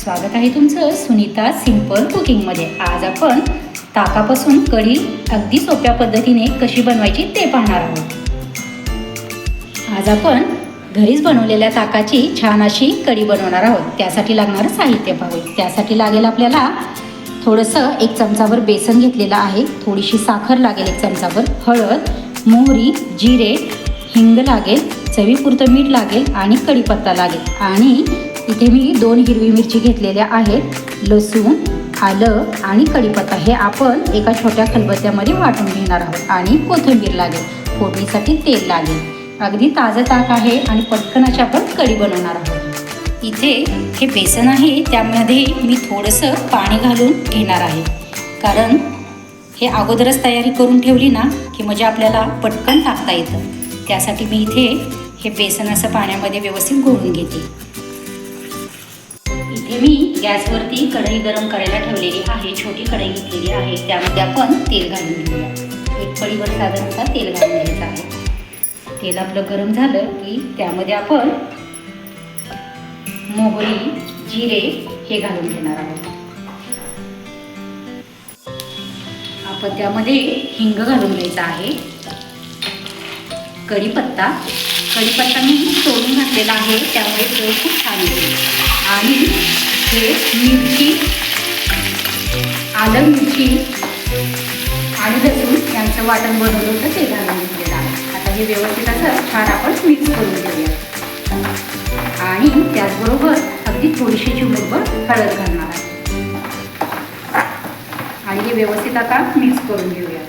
स्वागत आहे तुमचं सुनीता सिंपल कुकिंगमध्ये. आज आपण ताकापासून कढी अगदी सोप्या पद्धतीने कशी बनवायची ते पाहणार आहोत. आज आपण घरीच बनवलेल्या ताकाची छान अशी कढी बनवणार आहोत. त्यासाठी लागणारं साहित्य पाहू त्यासाठी लागेल आपल्याला थोडंसं एक चमचाभर बेसन घेतलेलं आहे. थोडीशी साखर लागेल एक चमचाभर. हळद मोहरी जिरे हिंग लागेल चवीपुरतं मीठ लागेल आणि कढीपत्ता लागेल. आणि इथे मी दोन हिरवी मिरची घेतलेल्या आहेत. लसूण आलं आणि कढीपत्ता हे आपण एका छोट्या खलबत्त्यामध्ये वाटून घेणार आहोत आणि कोथिंबीर लागेल. फोडणीसाठी तेल लागेल. अगदी ताजं ताक आहे आणि पटकन अशी आपण कढी बनवणार आहोत. इथे हे बेसन आहे त्यामध्ये मी थोडंसं पाणी घालून घेणार आहे. कारण हे अगोदरच तयारी करून ठेवली ना की म्हणजे आपल्याला पटकन टाकता येतं. त्यासाठी मी इथे हे बेसन असं पाण्यामध्ये व्यवस्थित घोळून घेते. इथे मी गॅसवरती कढई गरम करायला ठेवलेली आहे छोटी कढई घेतलेली आहे. त्यामध्ये आपण तेल घालून घेऊया. एक पळीवर साधारणतः तेल घालून घ्यायचं आहे. तेल आपलं गरम झालं की त्यामध्ये आपण मोहरी जिरे हे घालून घेणार आहोत. आपण त्यामध्ये हिंग घालून घ्यायचा आहे. कढीपत्ता. कढीपत्ता मी तोडून घातलेला आहे त्यामुळे तो खूप छान येईल आणि हे मिरची आलं मिरची आणि लसूण यांचं वाटण बनवलं होतं ते घालून घेतलेलं आहे आता हे व्यवस्थित असं छान आपण मिक्स करून घेऊया. आणि त्याचबरोबर अगदी थोडीशी चिमुटभर हळद घालणार आहे. आणि हे व्यवस्थित आता मिक्स करून घेऊया.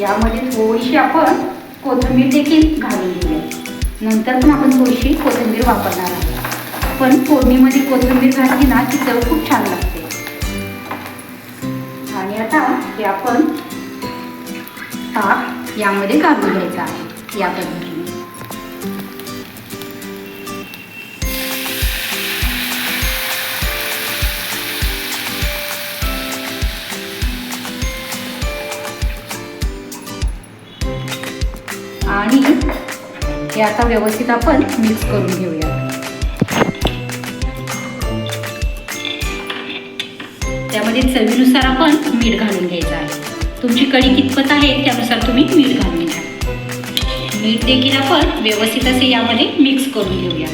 यामध्ये थोडीशी आपण कोथिंबीर देखील घालून घेऊया. नंतर पण आपण थोडीशी कोथिंबीर वापरणार आहोत. पण फोडणीमध्ये कोथिंबीर घातली ना की चव खूप छान लागते. आणि आता हे आपण ताक यामध्ये घालून घ्यायचं आहे या पद्धतीने. आणि हे आता व्यवस्थित आपण मिक्स करून घेऊया त्यामध्ये चवीनुसार आपण मीठ घालून घ्यायचं आहे. तुमची कढी कितपत आहे त्यानुसार तुम्ही मीठ घालून घ्या. मीठ देखील आपण व्यवस्थित असे यामध्ये मिक्स करून घेऊया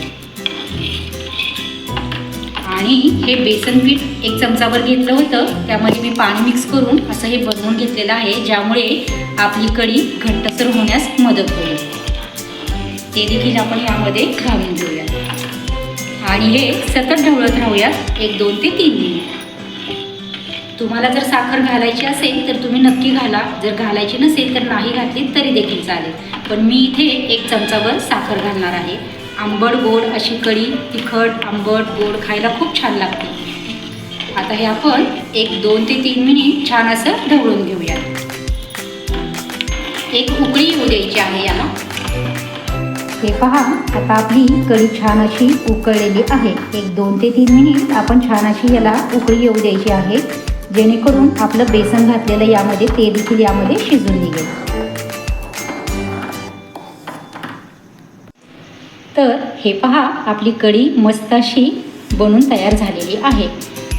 आणि हे बेसन पीठ एक चमचावर घेतलं होतं. त्यामध्ये मी पाणी मिक्स करून असं हे बनवून घेतलेलं आहे ज्यामुळे आपली कढी घट्टसर होण्यास मदत होईल. ते देखील आपण यामध्ये घालून घेऊया आणि हे सतत ढवळत राहूया एक दोन ते तीन मिनिट. तुम्हाला जर साखर घालायची असेल तर तुम्ही नक्की घाला. जर घालायची नसेल तर नाही घातली तरी देखील चालेल. पण मी इथे एक चमचाभर साखर घालणार आहे. आंबट गोड अशी कढी तिखट आंबट गोड खायला खूप छान लागते. आता हे आपण एक दोन ते तीन मिनिट छान असं ढवळून घेऊया एक उकळी येऊ द्यायची आहे याला. हे पहा आता आपली कढी छान अशी उकळलेली आहे. एक दोन ते तीन मिनिट आपण छान अशी याला उकळी येऊ द्यायची आहे. जेणेकरून आपलं बेसन घातलेलं यामध्ये ते देखील यामध्ये शिजून निघेल. तर हे पहा आपली कढी मस्त अशी बनून तयार झालेली आहे.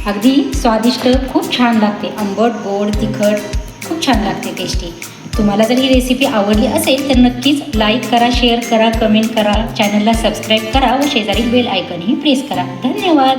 अगदी स्वादिष्ट खूप छान लागते. आंबट गोड तिखट खूप छान लागते टेस्टी तुम्हाला जर ही रेसिपी आवडली असेल तर नक्कीच लाईक करा शेअर करा कमेंट करा चॅनलला सबस्क्राईब करा व शेजारी बेल आयकनही प्रेस करा. धन्यवाद!